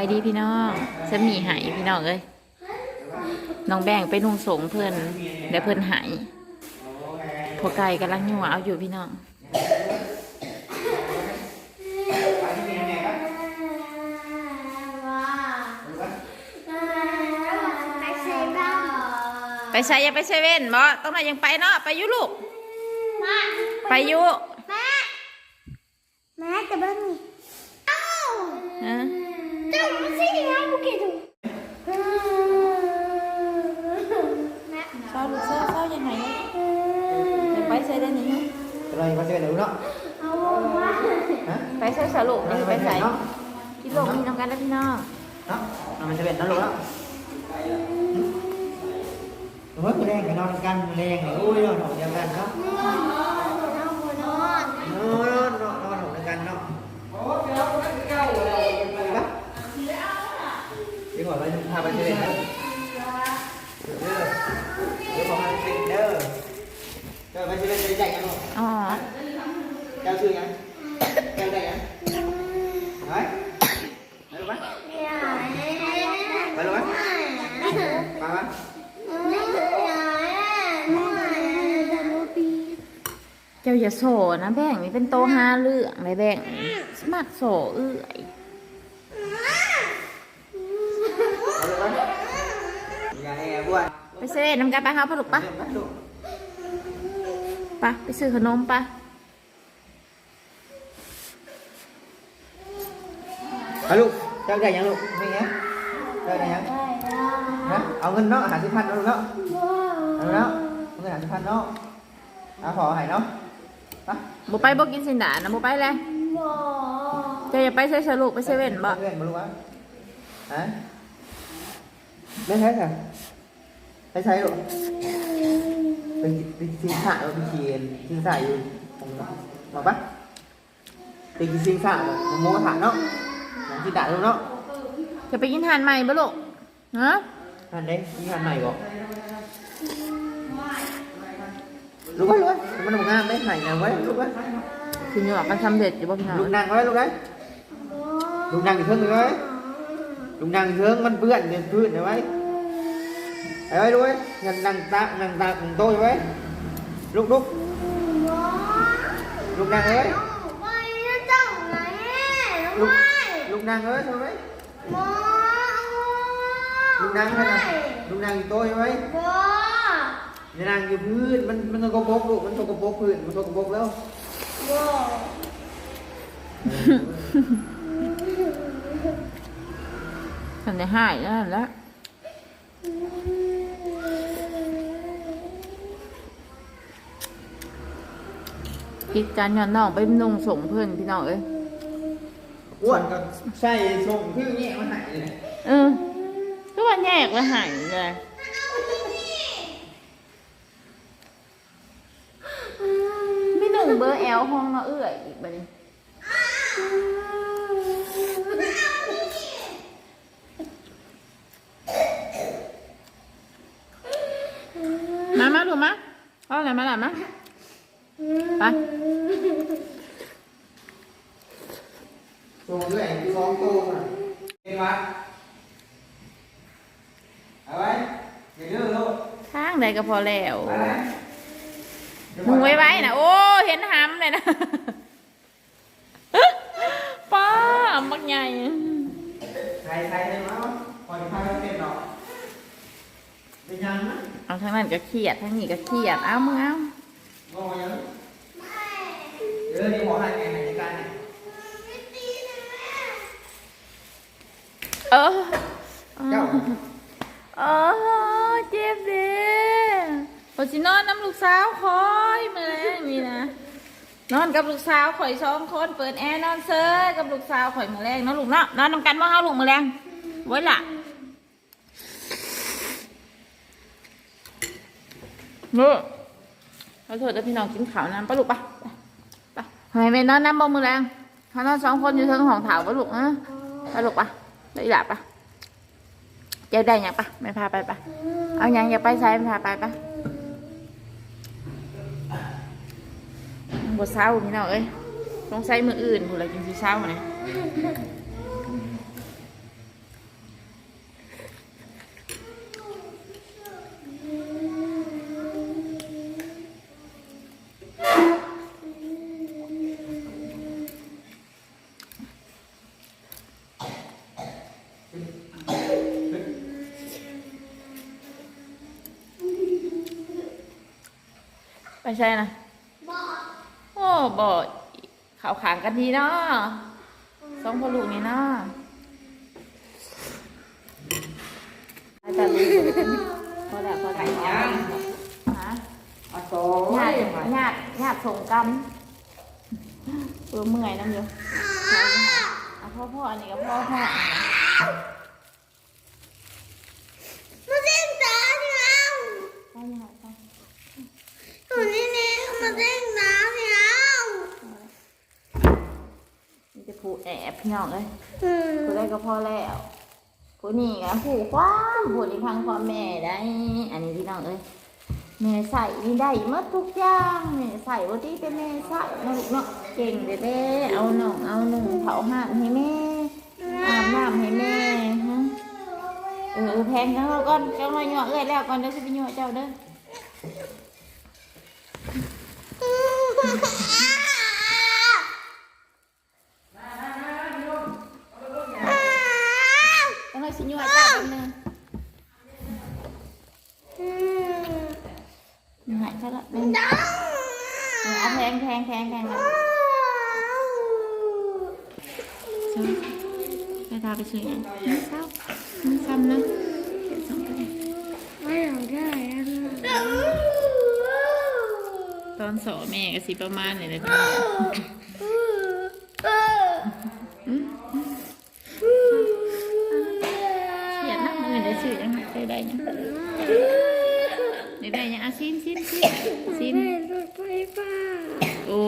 ายดีพี่น้องจะมีหายพี่น้องเอ้ยน้องแบ่งไปนุ่งสงเพื่อนเดี๋ยวเพื่อนหายพอไก่กำลังหัวเอาอยู่พี่น้องไปใช้ยังไปเซเว่นบ่ต้องไหนยังไปเนาะไปอยุลูกไปอยุแม่แม่จะเบิ้งเอ้าฮะเจ้ามันสิครับบุกิดูแม่เศร้าลูกเศร้าเศร้ายังไงยังไปใช้ได้นี่ฮะอะไรมาเจอหนูเนาะเอาว่าฮะไปใช้สรุปนี่ไปใส่กินลงมีน้ำกันแล้วพี่น้องเนาะมันจะเป็นนั่นหรอเนาะเฮ้ยแรงกันนอนกันแรงเลยอุ้ยนอนเดียวกันเนาะ เอาหัวนอน นอนนอนนอนเดียวกันเนาะเดี๋ยวก่อน ไปพาไปเจอเด้อเดี๋ยวขอให้เป็นเด้อเด้อไปเจอใจใจกันเนาะอ๋อเจ้าชื่อยังเจ้าได้ยังไปไปลูกไปอย่าไปลูกไปไปไปเจ้าอย่าโสนะแบ่งนี่เป็นโตหาเรื่องเลยแบ่งสมัครโสเอื้อย อย่าแอบบ้วน ไป เซเว่นน้ำกันไปเฮาพะลูกปะปะไปซื้อขนมปะไปลูกเจ้าได้ยังลูกไม่เงี้ยเจ้าได้ยังฮะเอาเงินเนาะหาสิพันเนาะลูกเนาะเอาเนาะเงินหาสิพันเนาะเอาขอให้เนาะไปบ่ไปบ่กินสินดานะบ่ไปเลยเจ้าอย่าไปใช้สรุปไปเซเว่นบ่เพื่อนมาลูกวะฮะไม่ใช่ค่ะ ไม่ใช่ลูกเป็นเป็นสินค้าเป็นเขียนสินค้าอยู่ตรงนี้บอกปะเป็นสินค้าของโมกระถาเนาะของสินค้าลูกเนาะจะไปกินทานใหม่บ่ลูกฮะอันเด้มีอันใหม่บอกลูกไว้ลูกไว้มันทำงานไม่หายนะไว้ลูกไว้คืออยู่ว่ามันสำเร็จอยู่บ่พี่น้องลูกนั่งไว้ลูกไว้ลูกนั่งอยู่เทิงเลยไว้ลูกนั่งอยู่เทิงมันเปื้อนเดือนพื้นเอาไว้ เอาไว้ลูกไว้ยันนั่งตานั่งตาของโต๊ะไว้ลูกลูกลูกนั่งเอ้ยลูกลูกนั่งเอ้ยทำไมลูกนั่งไว้นะลูกนั่งอยู่โต๊ะไว้อย่านั่งอยู่พื้นมันมันสกปรกลูกมันสกปรกพื้นมันสกปรกแล้วทำได้หายแล้วนั่นแหละ กิจการย้อนน้องไปนุ่งส่งเพื่อนพี่น้องเอ้ยอ้วนก็ใช่ส่งคือแง่มาใหายเลยเออก็ว่าแยกแล้วหายเลยไม่หนุ่งเบอร์แอลห้องเนาะเอื้อยอีกบัดนี้มามาดูมาเอาอะไรมาล่ะมา ไปส่งด้วยคือสองตัวน่ะเห็นไหมเอาไว้อย่าดื้อลูกข้างใดก็พอแล้วไปไหมมึงไว้ไว้นะโอ้ เห็นหำเลยนะ ป้ามักใหญ่ใครใครได้มั้งพอจะพาไปเป็นหรอกเป็นยังนะเอาทั้งนั้นก็เครียดทั้งนี้ก็เครียด เอามึงเอา งอยังเดี๋ยวนี่บอกให้ไงในการเนี่ยเออเจ้าเออเจ็บเด้พอสินอนน้ำลูกสาวคอยมาแล้วนี่นะนอนกับลูกสาวข่อยสองคนเปิดแอร์นอนเซยกับลูกสาวข่อยมือแรงเนาะลูกเนาะนอนนำกันว่าเฮาลูกมือแรงไว้ล่ะเนอะ เราโทษจะพี่น้องกินข้าวน้ำปะลูกปะไปไปทำไมไม่นอนน้ำบ่มือแรงเขานอนสองคนอยู่เทิงห้องถาวปะลูกนะปะลูกปะได้หลับปะเจอได้ยังปะไม่พาไปปะเอายังอย่าไปใช้ไม่พาไปปะบเศร้าพี่น้องเอ้ยต้องใช้มืออื่นผู้ใดกินที่เศร้านะ ใช่นะโอ้บอข่าวขางกันดีเนาะสองพ่อลูกนี่เนาะไปตาลูกพอแล้วพอแล้วฮะอาโซ่ญาติญาติญาติส่งกรรมเออเมื่อยน้ำอยู่เอาพ่อพ่ออันนี้กับพ่อพ่ออันนี้ มาเล่นตาเนี่ยเอา พ่อยังไงพ่อ หนูนี่นี่มาเล่นตาเนี่ยเอา มัน จะผูกแอบพี่น้องเลยอืมผูได้ก็พอแล้วผู้นี่ก็ผูกความผูนี่พังความแม่ได้ อันนี้พี่น้องเอ้ยแม่ใส่นี่ได้หมดทุกอย่างแม่ใส่วันที่เป็นแม่ใส่นะลูกเนาะเก่งเด้เด้เอาหน่องเอาหนุ่งเผาห่านให้แม่อาบน้ำให้แม่ฮะเออเออแพงกันแล้วก่อนจังมาหยอเอ้ยแล้วก่อนเดี๋ยวจะไปหยอเจ้าเด้อจังเลยสิหยอเจ้าแป๊บนึง อืม หายซะละเป็นเออเอาแพงแพงแพงแพงกันใช่ ไปทาไปซื้อยังเศร้ามันซ้ำนะเดี๋ยวส่งกันไม่เอาได้ตอนสอแม่ก็สิประมาณนี่เลยเขียนนะมือได้ซื้อยังได้ได้ยังได้ได้ยังอาซิมซิมซิมซิมแม่รถไฟฟ้าโอ้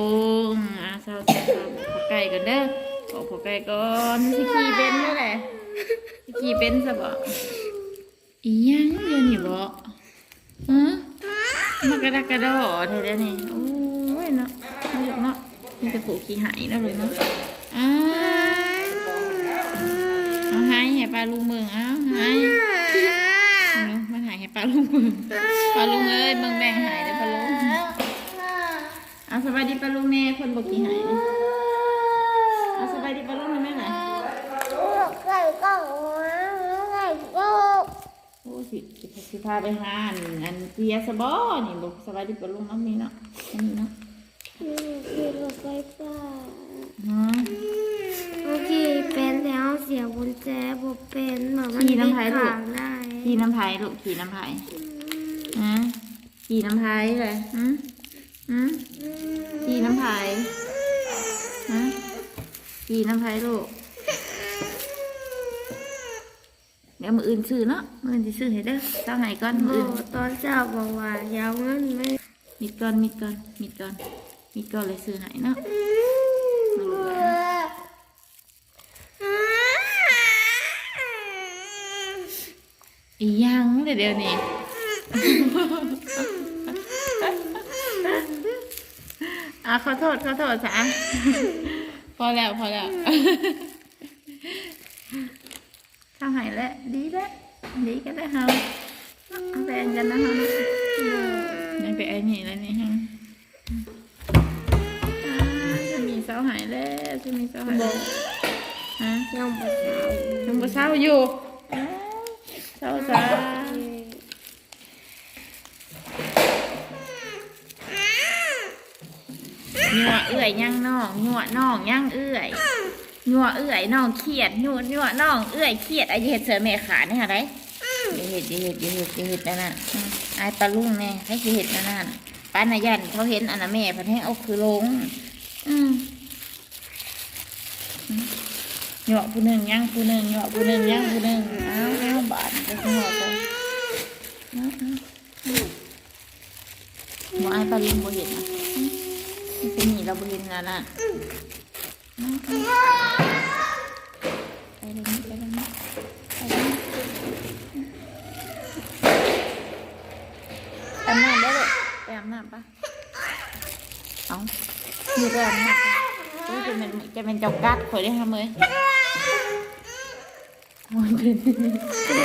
อาเศร้าเศร้าเศร้าพอไก่ก่อนเด้อ บอกพอไก่ก่อนสิขี่เป็นนี่แหละสิขี่เป็นซะบ่อีหยังเดี๋ยวนี้บ่ฮะมากระดกกระดอเธอเดี๋ยวนี้โอ้ยเนาะไม่หยุดเนาะมีแต่ผูกขี้หายแล้วเลยเนาะอ้ายเอาให้ให้ปลาลุงเมืองเอาให้เอามาหายให้ปลาลุงเมืองปลาลุงเอ้ยเมืองแบ่งหายเด้อปลาลุงเอาสบายดีปะลุงแม่คนบอกกี่หายนะเอาสบายดีปะลุงนะแม่ไหน ไก่ก็หัวไก่ก็ โอ้ สิสิสิพาไปหาอันอันเตียสบอนี่บอกสบายดีปะลุงน้องนี่เนาะอันนี้เนาะขี่รถไฟฟ้าฮะเมื่อกี้เป็นแล้วเสียบุญแจบเป็นเหมือนมันขี่น้ำพายลูกขางได้ขี่น้ำพายลูกขี่น้ำพายฮะขี่น้ำพายเลยหืมหืมขี่น้ำพายฮะขี่น้ำพายลูก เดี๋ยวมืออื่นซื้อเนาะมืออื่นจะซื้อให้เด้อเจ้าไหนก่อนมือโอ้อื่นตอนเช้าบอกว่าอยาวเงินไม่มิดก่อนมิดก่อนมิดก่อนมิดก่อนเลยซื้อให้เนาะมาลูกหลานอีหยังเดี๋ยวเดี๋ยวนี้อะขอโทษขอโทษจ้ะพอแล้วพอแล้ว ข้าวหายแล้ว ดีแล้วดีก็ได้เฮาแบ่งกันนะเฮานะยังไปไอ้นี่แล้วนี่ฮะอ่าจะมีเสาหายแล้วจะมีเสาหายแล้วฮะยังบ่เช้ายังบ่เศร้าอยู่อ้าวเศร้าจ้าหนัวเอื่อยย่างน้องหนัวน้องย่างเอื่อย หนัวเอื่อยน้องเครียดหนัวหนัวน้องเอื่อยเครียดไอ้เห็ดเสือเมขาเนี่ยค่ะไรอย่าเห็ดอย่าเห็ดอย่าเห็ดอย่าเห็ดนั่นน่ะอืมไอ้ปลาลุงแน่ให้สิเห็ดนั่นน่ะป้านายันเขาเห็นอันน่ะแม่พันให้เอาคือลงอืมอืมเหยาะผู้หนึ่งย่างผู้หนึ่งเหยาะผู้หนึ่งย่างผู้หนึ่งอ้าวอ้าวบาดไปข้างนอกเลยอ้าวอ้าวอ้าวหมอไอ้ปลาลุงบ่เห็นนะอืมมันเป็นหนีเราบ่เห็นนะน่ะอ้าวอ้าว ไปลยนี่ไปลยนี่ไปลยนี่อาบน้ำได้เลยไปอาบน้ำปะเอาอยู่ไปอาบน้ำปะโอ้ยจะเป็นจะเป็นเจ้ากัดข่อยได้ทำเลยโอ้ยเป็น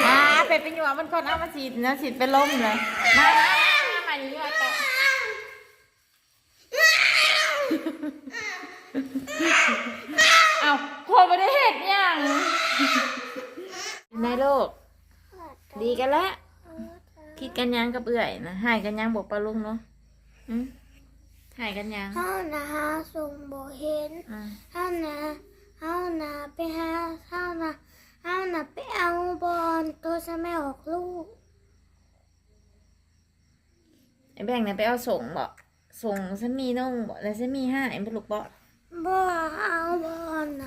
อ่าเป็ดเป็นอยู่อะมันก่อนเอามาฉีดนะฉีดเป็นลมเลยมามามามามาอยู่อะต่เอาโคตรไม่ได้เห็ดยังในโลก ดีกันแล้วคิดกันยังกับเอื่อยนะหายกันยังบอกปลาลุงเนาะอืมหายกันยังเฮานะหาส่งบ่เห็นอ่าเฮานะเฮานะไปหาเฮานะเฮานะไปเอาบอลตัวจะไม่ออกลูกไอ้แบงค์เนี่ยไปเอาส่งบ่ส่งฉันมีน้องบ่แล้วฉันมีห้าไอ้ปลุกบ่บ่เอาบอลนะบ่เ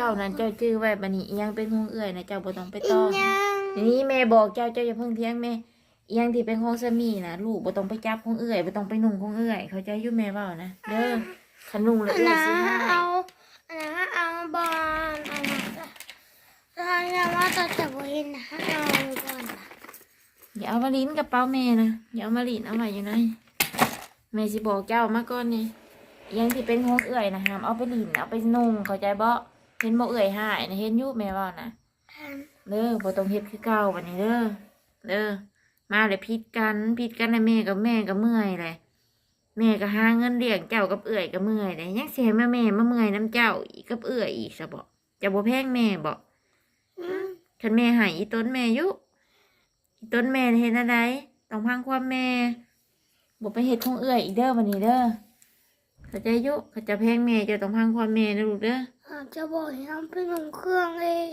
จ้านั้นเจ้าจื้อไว้บัดนี้อิหยังเป็นของเอื้อยนะเจ้าบ่ต้องไปอีต่อหยังนี่แม่บอกเจ้าเจ้าอย่าเพิ่งเถียงแม่อิหยังที่เป็นของสามีนะลูกบ่ต้องไปจับของเอื้อยบ่ต้องไปนุ่งของเอื้อยเข้าใจอยู่แม่เว้านะเด้อขนุ่งแล้วอันเอื้อยนะสิให้เอาอันนะเอาบอลอันนะถ้าอย่าว่าจะจะบ่เห็นนะเอาบอลนะอย่าเอามาลิ้นกระเป๋าแม่นะอย่าเอามาลิ้นเอาไว้อยู่ไหนแม่สิบอกเจ้ามาก่อนนี่อิหยังที่เป็นของเอื้อยนะห้ามเอาไปลิ้นเอาไปนุ่งเข้าใจบ่ เห็นบ่เอื้อยหายนะเห็นอยู่แม่เว้านะอันเด้อบ่ต้องเฮ็ดคือเก่าบัดนี้เด้อเด้อมาเลยพิดกันพิดกันนะแม่กับแม่ก็เมื่อยเลยแม่ก็หาเงินเลี้ยงเจ้ากับเอื้อยก็เมื่อยเลยยังสิให้แม่แม่มาเมื่อยน้ำเจ้าอีกกับเอื้อยอีกซะบ่จะบ่แพงแม่บ่อืมคันแม่ให้อีต้นแม่อยู่อีต้นแม่เฮ็ดอะไรต้องพังความแม่บ่ไปเฮ็ดของเอื้อยอีกเด้อบัดนี้เด้อเข้าใจอยู่เขาจะแพงแม่เจะต้องพังความแม่นะลูกเด้อ อาจจะบอกให้ทำเป็นของเครื่องเอง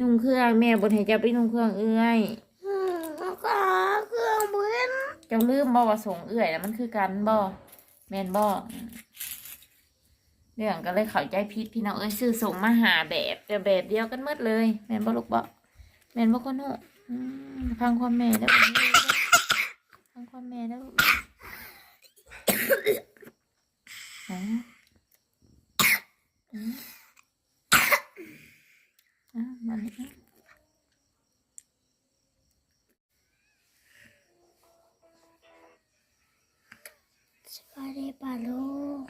นุ่งเครื่องแม่บ่ให้เจ้าไปนุ่งเครื่องเอื้อยอืมแล้วก็หาเครื่องเว้นเจ้าลืมบ่ว่าส่งเอื่อยแล้วมันคือกันบ่แม่นบ่เรื่องก็เลยเข้าใจผิดพี่น้องเอ้ยซื้อส่งมาหาแบบแต่แบบเดียวกันหมดเลย แม่นบ่ลูกบ่แม่นบ่คนหูอืมฟังความแม่แล้วฟังความแม่แล้วลูกฮะอืม อะมานี่สวัสดีป่าลูก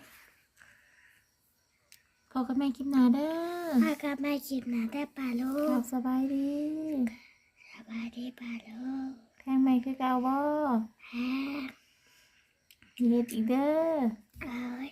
พอกับแม่คลิปหนาเด้อมากับแม่จิบนะได้ป่าลูครักบสบายดีสวัสดีป่าลูกแข้งใหม่คือเก่าบ่แฮ่มีเฮ็ดอีกเด้อ เอ้ย